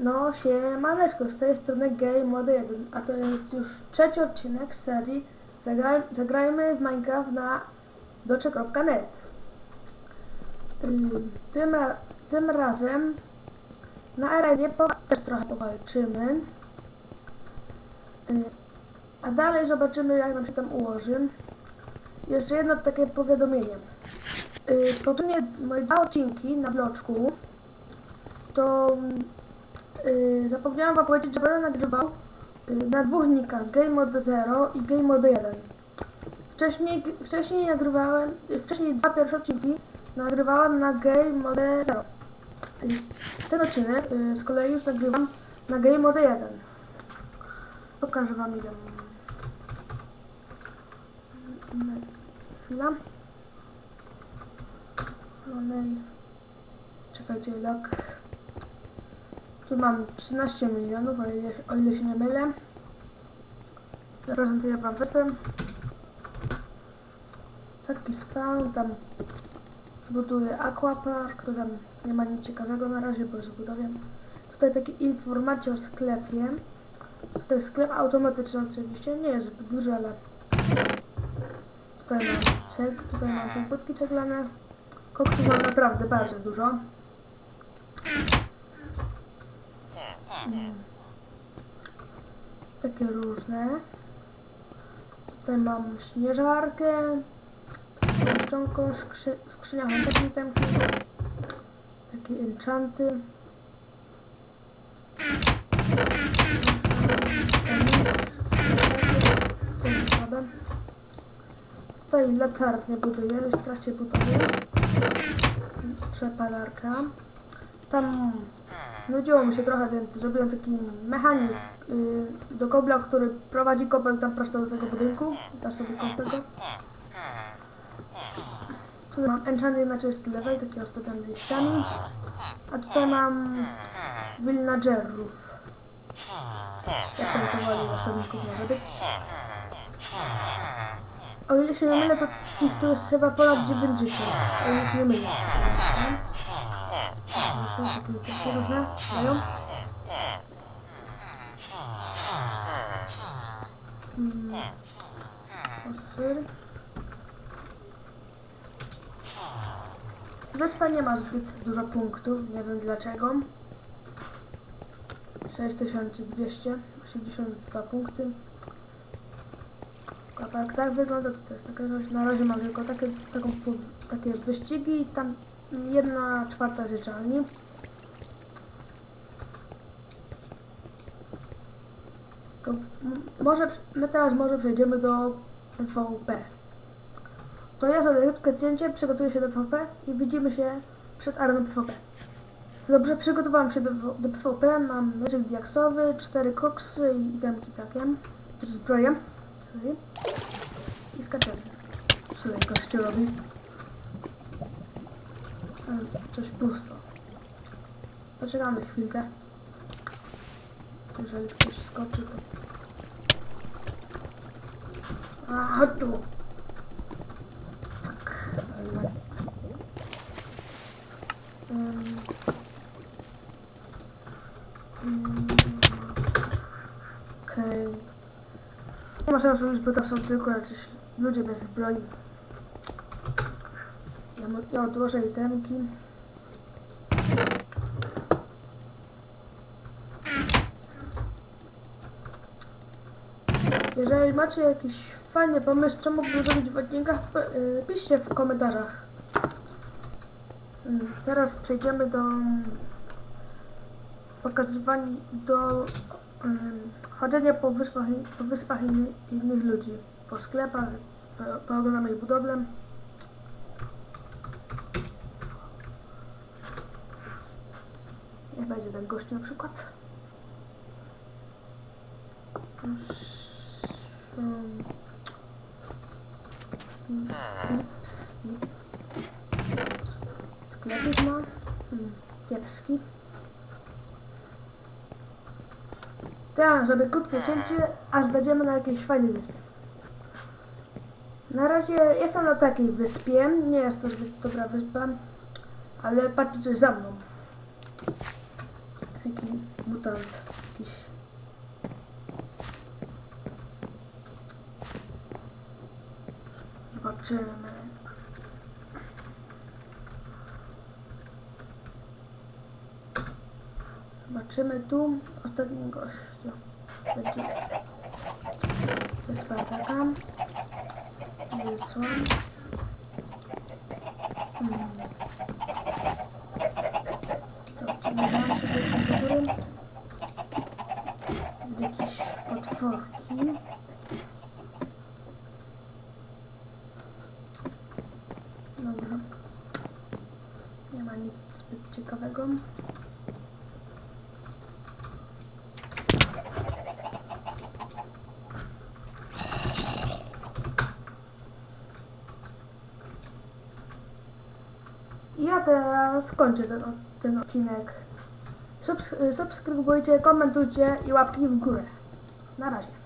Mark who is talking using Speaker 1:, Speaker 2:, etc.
Speaker 1: No siemaneczko, z tej strony Gay Mody 1, a to jest już trzeci odcinek serii Zagraj, Zagrajmy w Minecraft na docze.net tym, tym razem na arenie też trochę powalczymy. Yy, a dalej zobaczymy jak nam się tam ułoży. Jeszcze jedno takie powiadomienie. Yy, poprzednie moje dwa odcinki na bloczku to Yy, zapomniałam wam powiedzieć, że będę nagrywał yy, na dwóch nikach, Game Mode 0 i Game Mode 1. Wcześniej, wcześniej nagrywałem, yy, wcześniej dwa pierwsze odcinki nagrywałem na Game Mode 0. Yy, ten odcinek z kolei już nagrywam na Game Mode 1. Pokażę wam ile. Mm, Chwila. Czekajcie, log. Tu mam 13 milionów, o ile, o ile się nie mylę. Zaprezentuję wam wyspę. Taki spawn, tam buduję aquapark, to tam nie ma nic ciekawego na razie, bo w budowie. Tutaj takie informacje o sklepie. Tutaj sklep automatyczny oczywiście, nie jest zbyt duży, ale tutaj mam ceg, tutaj mam budki ceglane. Koksów mam naprawdę bardzo dużo. Takie różne. Tutaj mam śnieżarkę, czonką, skrzy, w skrzyniach mam takie enchanty. Tutaj latarnię buduję, jest w trakcie budowy. Przepalarka. Tam nudziło mi się trochę, więc zrobiłem taki mechanik y, do kobla, który prowadzi kobel tam prosto do tego budynku. Dasz sobie kąpę go. Tu mam enchanty na czysty level, taki ozdobiony liściami. A tutaj mam villagerów. Jak to powoli osobników może być. O ile się nie mylę, to ich tu jest chyba ponad 90. O ile się nie mylę. Różne. Wyspa nie ma zbyt dużo punktów, nie wiem dlaczego. 6282 punkty. A tak, tak wygląda to rzecz. Na razie mam tylko takie, taką, takie wyścigi i tam jedna czwarta życzalni. To może, my teraz może przejdziemy do PvP. To ja zrobię krótkie cięcie, przygotuję się do PvP i widzimy się przed areną PvP. Dobrze, przygotowałam się do, do PvP, mam mieczyk diaksowy, cztery koksy i itemki takie, też zbroję. Sorry. I skaczemy. Co ten robi? Coś pusto. Poczekamy chwilkę. Jeżeli ktoś skoczy, to... A, chodź tu! Ale- Ym. Ym. Okej. Nie ma sensu bo to są tylko jacyś ludzie bez zbroi. Ja, ja odłożę itemki. Jeżeli macie jakiś fajny pomysł, co mógłbym zrobić w odcinkach, y, piszcie w komentarzach. Mm, Teraz przejdziemy do pokazywania, do mm, chodzenia po wyspach, po wyspach inny, innych ludzi, po sklepach, po, pooglądamy ich budowlę. Niech będzie ten gość na przykład. Um, Sklepik ma. Hmm, kiepski. Teraz zrobię krótkie cięcie, aż będziemy na jakiejś fajnej wyspie. Na razie jestem na takiej wyspie, nie jest to zbyt dobra wyspa, ale patrzcie coś za mną. taki mutant jakiś. Zobaczymy. Zobaczymy tu ostatni gościu. Będzie ze Spartaka. Wysłam. Hmm. Dobrze, nie mam tutaj komputery. Jakieś potworki. Dobra. Nie ma nic zbyt ciekawego. Ja teraz kończę ten, ten odcinek. Subs- subskrybujcie, komentujcie i łapki w górę. Na razie.